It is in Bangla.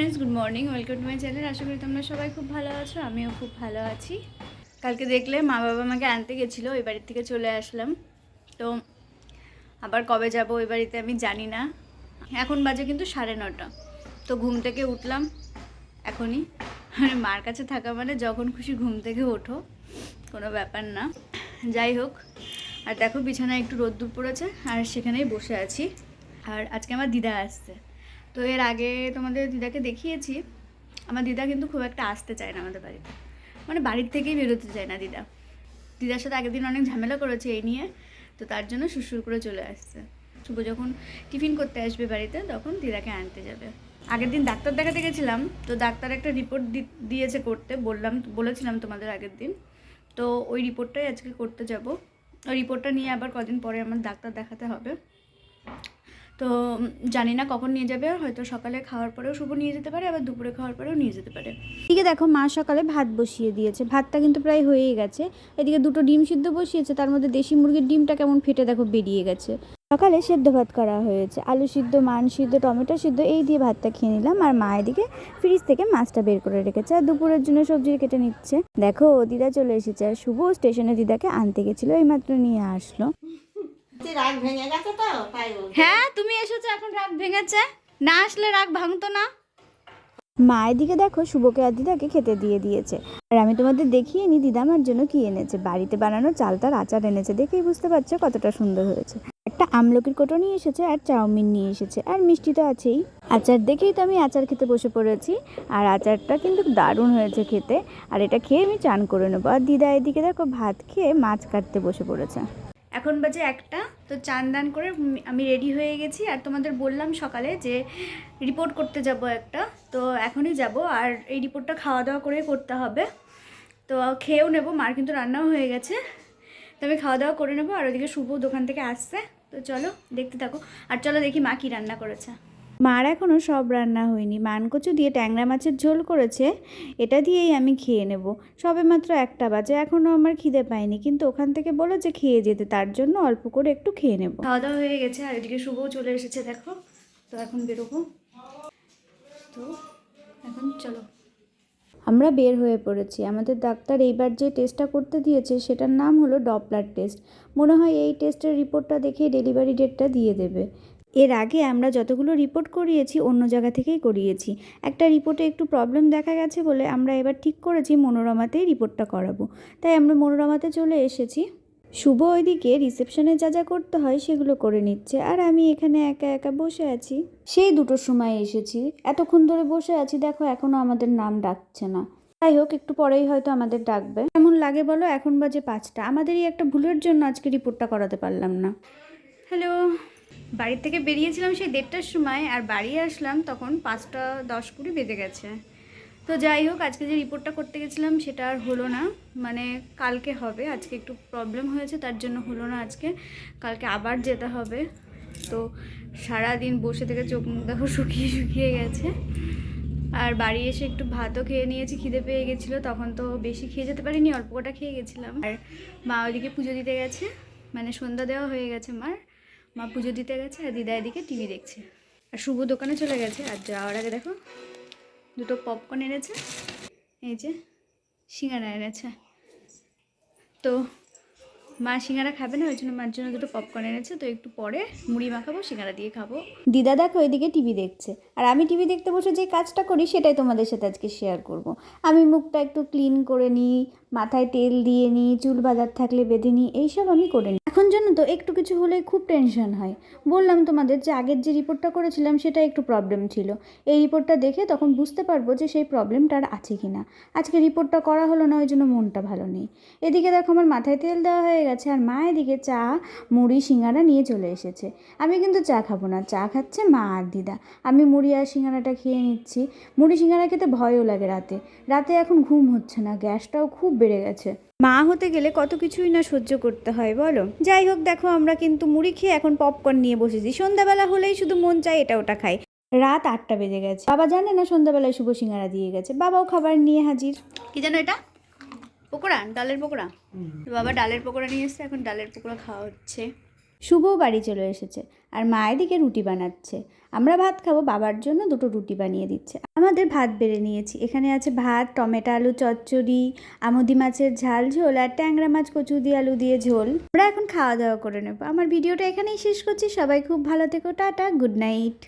Friends good morning welcome to my channel আশা করি তোমরা সবাই খুব ভালো আছো, আমিও খুব ভালো আছি। কালকে দেখলে মা বাবা আমাকে আনতে গেছিল, ওই বাড়ির থেকে চলে আসলাম। তো আবার কবে যাব ওই বাড়িতে আমি জানি না। এখন বাজে কিন্তু সাড়ে নটা। তো ঘুম থেকে উঠলাম এখনই। মানে মার কাছে থাকা মানে যখন খুশি ঘুম থেকে ওঠো, কোনো ব্যাপার না। যাই হোক, আর দেখো বিছানায় একটু রোদ্দুর পড়েছে, আর সেখানেই বসে আছি। আর আজকে আমার দিদা আসছে। তো এর আগে তোমাদের দিদাকে দেখিয়েছি। আমার দিদা কিন্তু খুব একটা আসতে চায় না আমাদের বাড়িতে। মানে বাড়ির থেকেই বেরোতে চায় না দিদা। দিদার সাথে আগের দিন অনেক ঝামেলা করেছে এই নিয়ে, তো তার জন্য সুসুর করে চলে আসছে। শুভ যখন টিফিন করতে আসবে বাড়িতে, তখন দিদাকে আনতে যাবে। আগের দিন ডাক্তার দেখাতে গেছিলাম, তো ডাক্তার একটা রিপোর্ট দিয়েছে করতে। বললাম, বলেছিলাম তোমাদের আগের দিন। তো ওই রিপোর্টটাই আজকে করতে যাব। ওই রিপোর্টটা নিয়ে আবার কদিন পরে আমার ডাক্তার দেখাতে হবে। তো জানি না কখন নিয়ে যাবে আর হয়তো সকালে খাওয়ার পরেও শুভ নিয়ে যেতে পারে, আবার দুপুরে খাওয়ার পরেও নিয়ে যেতে পারে। এদিকে দেখো মা সকালে ভাত বসিয়ে দিয়েছে, ভাতটা কিন্তু প্রায় হয়েই গেছে। এদিকে দুটো ডিম সিদ্ধ বসিয়েছে, তার মধ্যে দেশি মুরগির ডিমটা কেমন ফেটে দেখো বেরিয়ে গেছে। সকালে সেদ্ধ ভাত করা হয়েছে, আলু সিদ্ধ, মান সিদ্ধ, টমেটো সিদ্ধ, এই দিয়ে ভাতটা খেয়ে নিলাম। আর মা এদিকে ফ্রিজ থেকে মাছটা বের করে রেখেছে, আর দুপুরের জন্য সবজি কেটে নিচ্ছে। দেখো, দিদা চলে এসেছে, আর শুভ স্টেশনে দিদাকে আনতে গেছিল, এইমাত্র নিয়ে আসলো। রাগ ভেঙে গেছে তো তাই। হ্যাঁ তুমি এসেছ এখন রাগ ভেঙেছে। না আসলে রাগ ভাঙতো না। মা এদিকে দেখো শুভকে আর দিদাকে খেতে দিয়ে দিয়েছে। আর আমি তোমাদের দেখিয়ে নি দিদা আমার জন্য কি এনেছে। বাড়িতে বানানো চালতার আচার এনেছে দেখেই বুঝতে পারছ কতটা সুন্দর হয়েছে। একটা আমলকির কোটো নিয়ে এসেছে আর চাউমিন নিয়ে এসেছে আর মিষ্টি তো আছেই। আচার দেখেই তো আমি আচার খেতে বসে পড়েছি। আর আচারটা কিন্তু দারুণ হয়েছে খেতে। আর এটা খেয়ে আমি চান করে নেব। আর দিদা এদিকে দেখো ভাত খেয়ে মাছ কাটতে বসে পড়েছে। এখন বাজে একটা, তো চান দান করে আমি রেডি হয়ে গেছি। আর তোমাদের বললাম সকালে যে রিপোর্ট করতে যাব একটা, তো এখনই যাব। আর এই রিপোর্টটা খাওয়া দাওয়া করে করতে হবে। তো খেয়েও নেব, মার কিন্তু রান্নাও হয়ে গেছে। তো আমি খাওয়া দাওয়া করে নেব, আর ওদিকে শুভ দোকান থেকে আসছে। তো চলো, দেখতে থাকো। আর চলো দেখি মা কী রান্না করেছে। মার এখনও সব রান্না হয়নি। মানকচু দিয়ে ট্যাংরা মাছের ঝোল করেছে এটা দিয়েই আমি খেয়ে নেব। সবে মাত্র একটা বাজে এখনও আমার খিদে পাইনি কিন্তু ওখান থেকে বলো যে খেয়ে যেতে তার জন্য অল্প করে একটু খেয়ে নেব। খাওয়া দাওয়া হয়ে গেছে আর এদিকে শুভও চলে এসেছে দেখো। তো এখন বেরোবো। তো এখন চলো। আমরা বের হয়ে পড়েছি। আমাদের ডাক্তার এইবার যে টেস্টটা করতে দিয়েছে সেটার নাম হলো ডপলার টেস্ট মনে হয় এই টেস্টের রিপোর্টটা দেখে ডেলিভারি ডেটটা দিয়ে দেবে। এর আগে আমরা যতগুলো রিপোর্ট করিয়েছি, অন্য জায়গা থেকেই করিয়েছি। একটা রিপোর্টে একটু প্রবলেম দেখা গেছে বলে আমরা এবার ঠিক করেছি মনোরমাতেই রিপোর্টটা করাবো। তাই আমরা মনোরমাতে চলে এসেছি। শুভ ওইদিকে রিসেপশনে যা যা করতে হয় সেগুলো করে নিচ্ছে। আর আমি এখানে একা একা বসে আছি। সেই দুটোর সময় এসেছি। এতক্ষণ ধরে বসে আছি, দেখো এখনও আমাদের নাম ডাকছে না। যাই হোক, একটু পরেই হয়তো আমাদের ডাকবে। কেমন লাগে বলো? এখন বাজে পাঁচটা। আমাদেরই একটা ভুলের জন্য আজকে রিপোর্টটা করাতে পারলাম না। হ্যালো বাড়ির থেকে বেরিয়েছিলাম সেই দেড়টার সময় আর বাড়ি আসলাম তখন পাঁচটা দশ কুড়ি বেজে গেছে। তো যাই হোক, আজকে যে রিপোর্টটা করতে গেছিলাম সেটা আর হলো না। মানে কালকে হবে, আজকে একটু প্রবলেম হয়েছে, তার জন্য হলো না আজকে। কালকে আবার যেতে হবে। তো সারা দিন বসে থেকে চোখ মুখ দেখো শুকিয়ে শুকিয়ে গেছে। আর বাড়ি এসে একটু ভাতও খেয়ে নিয়েছি, খিদে পেয়ে গেছিল, তখন তো বেশি খেয়ে যেতে পারিনি, অল্প কটা খেয়ে গেছিলাম। আর মা ওইদিকে পুজো দিতে গেছে মানে সন্ধ্যা দেওয়া হয়ে গেছে মার। মা পুজো দিতে গেছে আর দিদা এদিকে টিভি দেখছে। আর শুভ দোকানে চলে গেছে। আর যাওয়ার আগে দেখো, দুটো পপকর্ন এনেছে। এই যে সিঙ্গারা এনেছে। তো মা সিঙ্গারা খাবে না, ওই জন্য মার জন্য দুটো পপকর্ন এনেছে। তো একটু পরে মুড়ি মাখাবো, সিঙ্গারা দিয়ে খাব। দিদা দেখো এদিকে টিভি দেখছে। আর আমি টিভি দেখতে বসে যে কাজটা করি, সেটাই তোমাদের সাথে আজকে শেয়ার করব। আমি মুখটা একটু ক্লিন করে নিই, মাথায় তেল দিয়ে নিই, চুল বাজার থাকলে বেঁধে নিই, এইসব আমি করে নিই এখন জানো তো, একটু কিছু হলে খুব টেনশন হয়। বললাম তোমাদের যে আগের যে রিপোর্টটা করেছিলাম, সেটা একটু প্রবলেম ছিল। এই রিপোর্টটা দেখে তখন বুঝতে পারব যে সেই প্রবলেমটা আর আছে কি না। আজকে রিপোর্টটা করা হলো না, ওই জন্য মনটা ভালো নেই। এদিকে দেখো আমার মাথায় তেল দেওয়া হয়ে গেছে, আর মা এদিকে চা, মুড়ি, সিঙ্গারা নিয়ে চলে এসেছে। আমি কিন্তু চা খাব না, চা খাচ্ছে মা আর দিদা। আমি মুড়ি আর সিঙ্গারাটা খেয়ে নিচ্ছি। মুড়ি, সিঙ্গারা খেতে ভয়ও লাগে রাতে। রাতে এখন ঘুম হচ্ছে না, গ্যাসটাও খুব বেড়ে গেছে। মা হতে গেলে কত কিছুই না সহ্য করতে হয় বলো। যাই হোক দেখো আমরা কিন্তু মুড়ি খেয়ে এখন পপকর্ন নিয়ে বসেছি। সন্ধ্যাবেলা হলেই শুধু মন চাই এটা ওটা খাই। রাত আটটা বেজে গেছে। বাবা জানে না সন্ধ্যাবেলায় শুভ সিঙ্গারা দিয়ে গেছে। বাবাও খাবার নিয়ে হাজির। কি জানো এটা? পকোড়া ডালের পকোড়া। তো বাবা ডালের পকোড়া নিয়ে এসছে এখন ডালের পকোড়া খাওয়া হচ্ছে। শুভও বাড়ি চলে এসেছে আর মা এদিকে রুটি বানাচ্ছে। আমরা ভাত খাব, বাবার জন্য দুটো রুটি বানিয়ে দিচ্ছে। আমাদের ভাত বেড়ে নিয়েছি। এখানে আছে ভাত, টমেটো আলু, চচ্চড়ি, আমদি মাছের ঝাল, ঝোল আর ট্যাংরা মাছ, কচু দিয়ে আলু দিয়ে ঝোল। আমরা এখন খাওয়া দাওয়া করে নেব। আমার ভিডিওটা এখানেই শেষ করছি। সবাই খুব ভালো থেকো। Tata, good night.